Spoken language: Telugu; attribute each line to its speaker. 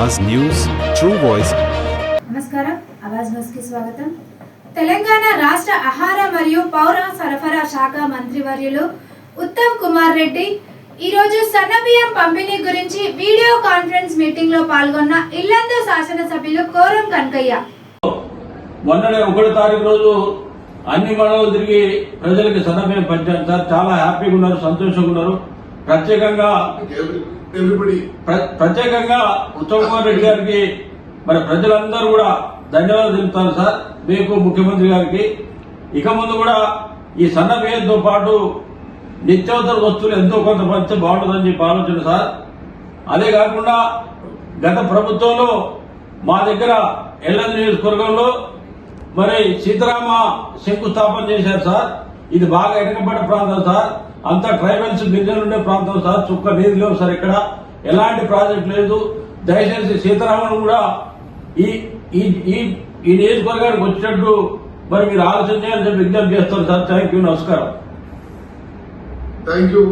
Speaker 1: Awaaz news true voice.
Speaker 2: నమస్కారం అవాజ్ న్యూస్కి స్వాగతం. తెలంగాణ రాష్ట్ర ఆహార మరియు పౌర సరఫరా శాఖ మంత్రివర్యులు ఉత్తమ్ కుమార్ రెడ్డి ఈరోజు సన్నబియ్యం పంపిణీ గురించి వీడియో కాన్ఫరెన్స్ మీటింగ్లో పాల్గొన్న ఇల్లందు శాసనసభ్యులు కోరం కనకయ్య.
Speaker 3: మొన్ననే ఒకటో తారీఖు రోజు అన్ని మండలాలు తిరిగి ప్రజలకి సన్నబియ్యం పంచాను సార్ చాలా హ్యాపీగా ఉన్నారు సంతోషంగా ఉన్నారు. ప్రత్యేకంగా ప్రత్యేకంగా ఉత్తమ్ కుమార్ రెడ్డి గారికి మరి ప్రజలందరూ కూడా ధన్యవాదాలు తెలుపుతారు సార్. మీకు ముఖ్యమంత్రి గారికి. ఇక ముందు కూడా ఈ సన్న బియ్యంతో పాటు నిత్యావసర వస్తువులు ఎంతో కొంత పంచితే బాగుంటుందని చెప్పి ఆలోచన సార్. అదే కాకుండా గత ప్రభుత్వంలో మా దగ్గర ఎల్ఎన్ నియోజకవర్గంలో మరి సీతారామ శంకుస్థాపన చేశారు సార్. ఇది బాగా వెనకబడ్డ ప్రాంతం సార్. అంతా ట్రైబల్స్ గిరిజనులు ఉండే ప్రాంతం సార్ చుక్క నీరు లేవు సార్ ఇక్కడ. ఎలాంటి ప్రాజెక్ట్ లేదు. దయచేసి సీతారామన్ కూడా ఈ ఈ ఈ ఈ నియోజకవర్గానికి వచ్చేటట్టు మరి మీరు ఆలోచన చేయాలని చెప్పి విజ్ఞప్తి చేస్తాను సార్. Thank you. నమస్కారం.
Speaker 4: Thank you